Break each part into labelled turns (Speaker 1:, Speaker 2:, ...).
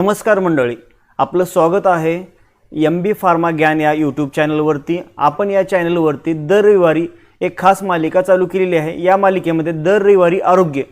Speaker 1: नमस्कार मंडळी आपलं स्वागत आहे एम बी फार्मा ज्ञान या यूट्यूब चॅनलवरती. आपण या चॅनलवरती दर रविवारी एक खास मालिका चालू केलेली आहे. या मालिकेमध्ये दर रविवारी आरोग्य.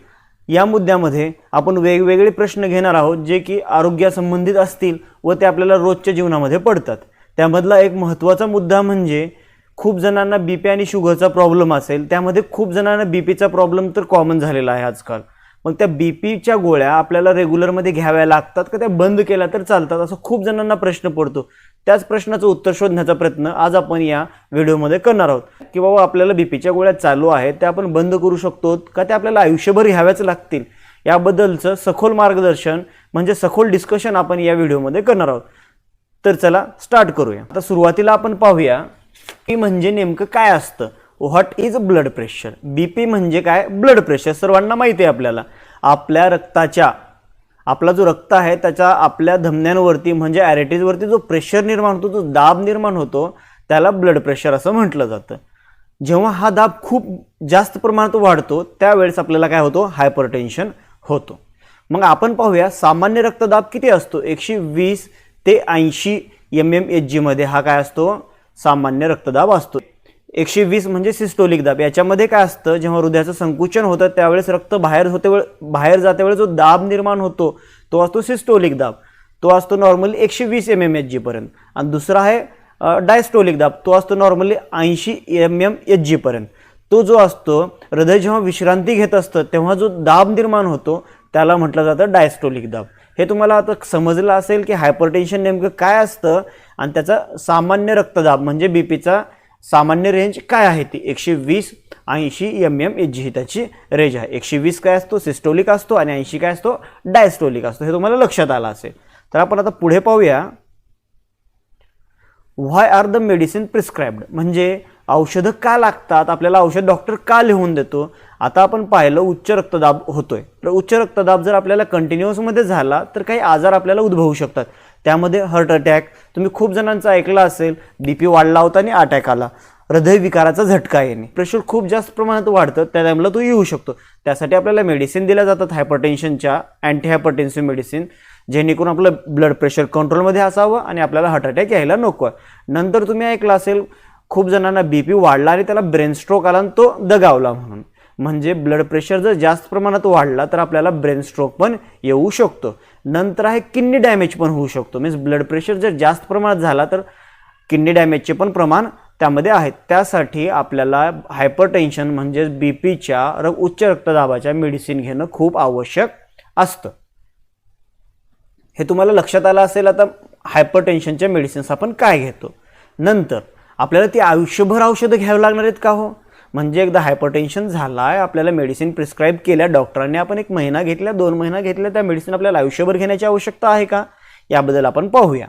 Speaker 1: या मुद्द्यामध्ये आपण वेगवेगळे प्रश्न घेणार आहोत जे की आरोग्यासंबंधित असतील व ते आपल्याला रोजच्या जीवनामध्ये पडतात. त्यामधला एक महत्त्वाचा मुद्दा म्हणजे खूप जणांना बी पी आणि शुगरचा प्रॉब्लेम असेल. त्यामध्ये खूप जणांना बी पीचा प्रॉब्लेम तर कॉमन झालेला आहे आजकाल. मग त्या बी पीच्या गोळ्या आपल्याला रेग्युलरमध्ये घ्याव्या लागतात का त्या बंद केल्या तर चालतात? असं खूप जणांना प्रश्न पडतो. त्याच प्रश्नाचं उत्तर शोधण्याचा प्रयत्न आज आपण या व्हिडिओमध्ये करणार आहोत. की बाबा आपल्याला बी पीच्या गोळ्या चालू आहेत त्या आपण बंद करू शकतो का? त्या आपल्याला आयुष्यभर घ्याव्याच लागतील. याबद्दलचं सखोल मार्गदर्शन म्हणजे सखोल डिस्कशन आपण या व्हिडिओमध्ये करणार आहोत. तर चला स्टार्ट करूया. आता सुरुवातीला आपण पाहूया की म्हणजे नेमकं काय असतं. What is blood pressure B P म्हणजे काय? ब्लड प्रेशर सर्वांना माहिती आहे आपल्याला. आपल्या रक्ताच्या आपला जो रक्त आहे त्याच्या आपल्या धमन्यांवरती म्हणजे ॲरेटीजवरती जो प्रेशर निर्माण होतो जो दाब निर्माण होतो त्याला ब्लड प्रेशर असं म्हटलं जातं. जेव्हा हा दाब खूप जास्त प्रमाणात वाढतो त्यावेळेस आपल्याला काय होतो? हायपरटेन्शन होतो. मग आपण पाहूया सामान्य रक्तदाब किती असतो? एकशे वीस ते ऐंशी एम एम एच जीमध्ये हा काय असतो? सामान्य रक्तदाब असतो. एकशे वीस म्हणजे सिस्टोलिक दाब. याच्यामध्ये काय असतं जेव्हा हृदयाचं संकुचन होतं त्यावेळेस रक्त बाहेर होते वेळ बाहेर जाते जो दाब निर्माण होतो तो असतो सिस्टोलिक दाब. तो असतो नॉर्मली एकशे वीस एम एम एच जीपर्यंत आणि दुसरा आहे डायस्टोलिक दाब. तो असतो नॉर्मली ऐंशी एम एम एच जीपर्यंत तो जो असतो हृदय जेव्हा विश्रांती घेत असतं तेव्हा जो दाब निर्माण होतो त्याला म्हटलं जातं डायस्टोलिक दाब. हे तुम्हाला आता समजलं असेल की हायपरटेन्शन नेमकं काय असतं आणि त्याचा सामान्य रक्तदाब म्हणजे बी पीचा सामान्य रेंज काय आहे ती? एकशे वीस ऐंशी एम एम एच जी ही त्याची रेंज आहे. एकशे वीस काय असतो? सिस्टोलिक असतो आणि ऐंशी काय असतो? डायस्टोलिक असतो. हे तुम्हाला लक्षात आलं असेल. तर आपण आता पुढे पाहूया. Why are the medicine prescribed म्हणजे औषधं का लागतात? आपल्याला औषध डॉक्टर का लिहून देतो? आता आपण पाहिलं उच्च रक्तदाब होतोय. तर उच्च रक्तदाब जर आपल्याला कंटिन्युअसमध्ये झाला तर काही आजार आपल्याला उद्भवू शकतात. त्यामध्ये हार्ट अटॅक तुम्ही खूप जणांचं ऐकलं असेल बी पी वाढला होता आणि अटॅक आला. हृदयविकाराचा झटका येणे. प्रेशर खूप जास्त प्रमाणात वाढतं त्या टाईमला तो येऊ शकतो. त्यासाठी आपल्याला मेडिसिन दिल्या जातात हायपरटेन्शनच्या अँटी हायपरटेन्सिव्ह मेडिसिन जेणेकरून आपलं ब्लड प्रेशर कंट्रोलमध्ये असावं आणि आपल्याला हार्ट अटॅक यायला नको आहे. नंतर तुम्ही ऐकलं असेल खूप जणांना बी पी वाढला आणि त्याला ब्रेन स्ट्रोक आला आणि तो दगावला म्हणून. म्हणजे ब्लड प्रेशर जर जास्त प्रमाणात वाढला तर आपल्याला ब्रेन स्ट्रोक पण येऊ शकतो. नंतर आहे किडनी डॅमेज पण होऊ शकतो. मीन्स ब्लड प्रेशर जर जास्त प्रमाणात झाला तर किडनी डॅमेजचे पण प्रमाण त्यामध्ये आहेत. त्यासाठी आपल्याला हायपरटेन्शन म्हणजेच बी पीच्या र उच्च रक्तदाबाच्या मेडिसिन घेणं खूप आवश्यक असतं. हे तुम्हाला लक्षात आलं असेल आता हायपरटेन्शनच्या मेडिसिन्स आपण काय घेतो? नंतर आपल्याला ती आयुष्यभर औषधं घ्यावी लागणार आहेत का हो? म्हणजे एकदा हायपरटेन्शन झाला आहे आपल्याला मेडिसिन प्रिस्क्राईब केल्या डॉक्टरांनी आपण एक महिना घेतल्या दोन महिना घेतल्या त्या मेडिसिन आपल्याला आयुष्यभर घेण्याची आवश्यकता आहे का? याबद्दल आपण पाहूया.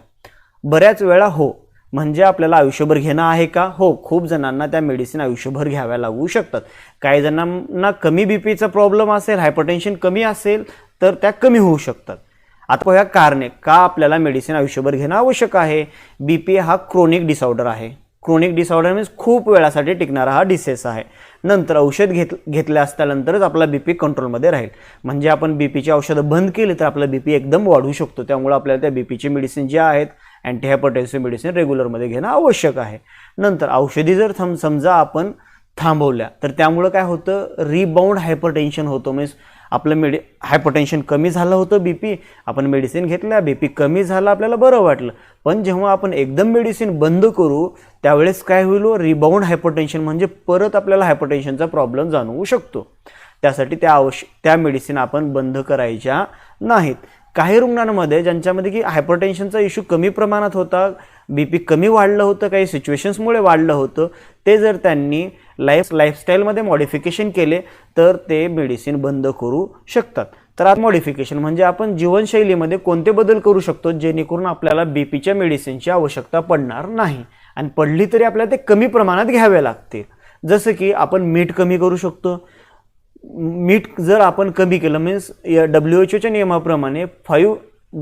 Speaker 1: बऱ्याच वेळा हो म्हणजे आपल्याला आयुष्यभर घेणं आहे का? हो खूप जणांना त्या मेडिसिन आयुष्यभर घ्याव्या लागू शकतात. काही जणांना कमी बी पीचा प्रॉब्लेम असेल हायपरटेन्शन कमी असेल तर त्या कमी होऊ शकतात. आता पाहूया कारणे. का आपल्याला मेडिसिन आयुष्यभर घेणं आवश्यक आहे? बी पी हा क्रोनिक डिसऑर्डर आहे. क्रोनिक डिसऑर्डर मीन्स खूप वेळासाठी टिकणारा हा डिसेस आहे. नंतर औषध घेत घेतल्या असल्यानंतरच आपला बी पी कंट्रोलमध्ये राहील. म्हणजे आपण बी पीची औषधं बंद केली तर आपला बी पी एकदम वाढू शकतो. त्यामुळे आपल्याला त्या बी पीची मेडिसिन जे आहेत अँटीहायपरटेन्सिव्ह मेडिसिन रेग्युलरमध्ये घेणं आवश्यक आहे. नंतर औषधी जर थम समजा आपण थांबवल्या तर त्यामुळं काय होतं? रिबाउंड हायपरटेन्शन होतं. मीन्स आपलं मेडि हायपरटेन्शन कमी झालं होतं बी पी आपण मेडिसिन घेतल्या बी पी कमी झालं आपल्याला बरं वाटलं. पण जेव्हा आपण एकदम मेडिसिन बंद करू त्यावेळेस काय होईल हो? रिबाउंड हायपरटेन्शन म्हणजे परत आपल्याला हायपरटेन्शनचा प्रॉब्लेम जाणवू शकतो. त्यासाठी त्या आवश्य त्या मेडिसिन आपण बंद करायच्या नाहीत. काही रुग्णांमध्ये ज्यांच्यामध्ये की हायपरटेन्शनचा इश्यू कमी प्रमाणात होता बी पी कमी वाढलं होतं काही सिच्युएशन्समुळे वाढलं होतं ते जर त्यांनी लाईफ लाईफस्टाईलमध्ये मॉडिफिकेशन केले तर ते मेडिसिन बंद करू शकतात. तर आज मॉडिफिकेशन म्हणजे आपण जीवनशैलीमध्ये कोणते बदल करू शकतो जेणेकरून आपल्याला बी पीच्या मेडिसिनची आवश्यकता पडणार नाही. आणि पडली तरी आपल्याला ते कमी प्रमाणात घ्यावे लागतील. जसं की आपण मीठ कमी करू शकतो. मीठ जर आपण कमी केलं मीन्स डब्ल्यू एच ओच्या नियमाप्रमाणे फाईव्ह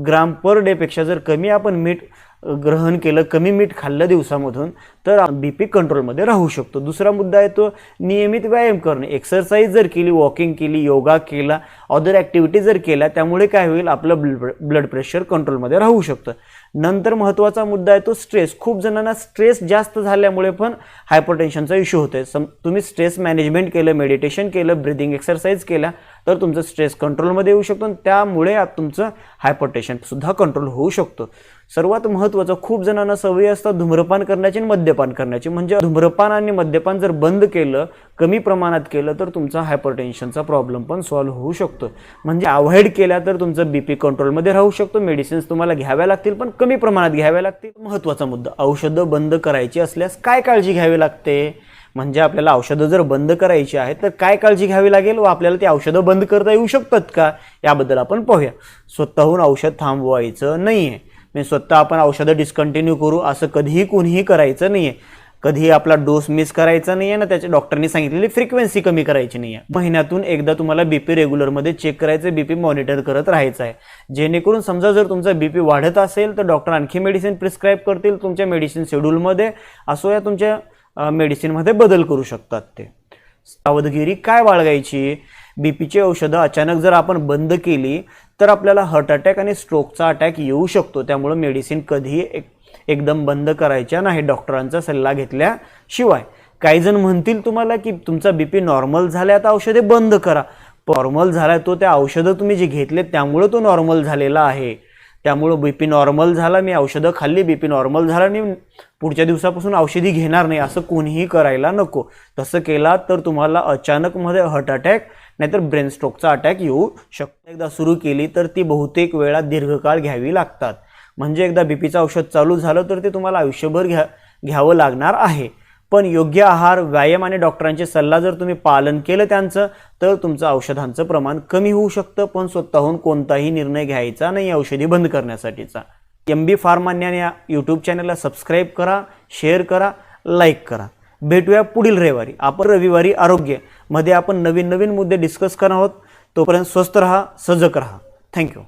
Speaker 1: ग्राम पर डेपेक्षा जर कमी आपण मीठ ग्रहण केलं कमी मीठ खाल्लं दिवसामधून तर बी पी कंट्रोलमध्ये राहू शकतो. दुसरा मुद्दा आहे तो नियमित व्यायाम करणे. एक्सरसाइज जर केली वॉकिंग केली योगा केला अदर ॲक्टिव्हिटी जर केल्या त्यामुळे काय होईल? आपलं ब्लड ब्लड प्रेशर कंट्रोलमध्ये राहू शकतं. नंतर महत्त्वाचा मुद्दा आहे तो स्ट्रेस खूप जणांना स्ट्रेस जास्त झाल्यामुळे पण हायपरटेन्शनचा इश्यू होतो सम तुम्ही स्ट्रेस मॅनेजमेंट केलं मेडिटेशन केलं ब्रिदिंग एक्सरसाइज केल्या तर तुमचं स्ट्रेस कंट्रोलमध्ये येऊ शकतो आणि त्यामुळे तुमचं हायपरटेन्शनसुद्धा कंट्रोल होऊ शकतो. सर्वात महत्त्वाचं खूप जणांना सवयी असतात धूम्रपान करण्याची आणि मद्यपान करण्याची. म्हणजे धूम्रपान आणि मद्यपान जर बंद केलं कमी प्रमाणात केलं तर तुमचा हायपरटेन्शनचा प्रॉब्लेम पण सॉल्व्ह होऊ शकतो. म्हणजे अवॉइड केल्या तर तुमचं बी पी कंट्रोलमध्ये राहू शकतो मेडिसिन्स तुम्हाला घ्याव्या लागतील पण कमी प्रमाणात घ्याव्या लागतील. महत्त्वाचा मुद्दा औषधं बंद करायची असल्यास काय काळजी घ्यावी लागते? म्हणजे आपल्याला औषधं जर बंद करायची आहेत तर काय काळजी घ्यावी लागेल व आपल्याला ती औषधं बंद करता येऊ शकतात का? याबद्दल आपण पाहूया. स्वतःहून औषध थांबवायचं नाही आहे म्हणजे स्वतः आपण औषधं डिस्कंटिन्यू करू असं कधीही कुणीही करायचं नाही आहे कधीही आपला डोस मिस करायचा नाही आहे ना त्याच्या डॉक्टरनी सांगितलेली फ्रिक्वेन्सी कमी करायची नाही आहे महिन्यातून एकदा तुम्हाला बी पी रेग्युलरमध्ये चेक करायचं बी पी मॉनिटर करत राहायचं आहे जेणेकरून समजा जर तुमचा बी पी वाढत असेल तर डॉक्टर आणखी मेडिसिन प्रिस्क्राईब करतील तुमच्या मेडिसिन शेड्यूलमध्ये असो या तुमच्या मेडिसिनमध्ये बदल करू शकतात ते. सावधगिरी काय बाळगायची? बीपीची औषधं अचानक जर आपण बंद केली तर आपल्याला हार्ट अटॅक आणि स्ट्रोकचा अटॅक येऊ शकतो. त्यामुळं मेडिसिन कधीही एक एकदम बंद करायच्या नाही डॉक्टरांचा सल्ला घेतल्याशिवाय. काही जण म्हणतील तुम्हाला की तुमचा बी पी नॉर्मल झाला आता औषधे बंद करा. नॉर्मल झालाय तो त्या औषधं तुम्ही जे घेतले त्यामुळं तो नॉर्मल झालेला आहे. त्यामुळं बी पी नॉर्मल झाला मी औषधं खाल्ली बी पी नॉर्मल झाला मी पुढच्या दिवसापासून औषधी घेणार नाही असं कोणीही करायला नको. तसं केला तर तुम्हाला अचानकमध्ये हार्ट अटॅक नाहीतर ब्रेन स्ट्रोकचा अटॅक येऊ शकतो. एकदा सुरू केली तर ती बहुतेक वेळा दीर्घकाळ घ्यावी लागतात. म्हणजे एकदा बी पीचं औषध चालू झालं तर ते तुम्हाला आयुष्यभर घ्या घ्यावं लागणार आहे. पण योग्य आहार व्यायाम आणि डॉक्टरांचे सल्ला जर तुम्ही पालन केलं त्यांचं तर तुमचं औषधांचं प्रमाण कमी होऊ शकतं पण स्वतःहून कोणताही निर्णय घ्यायचा नाही औषधी बंद करण्यासाठीचा. एम बी फार्मान्याने या यूट्यूब चॅनलला सबस्क्राईब करा शेअर करा लाईक करा. भेटूया पुढील रविवारी. आपण रविवारी आरोग्यमध्ये आपण नवीन नवीन मुद्दे डिस्कस करणार आहोत. तोपर्यंत स्वस्त रहा सजग रहा. थँक्यू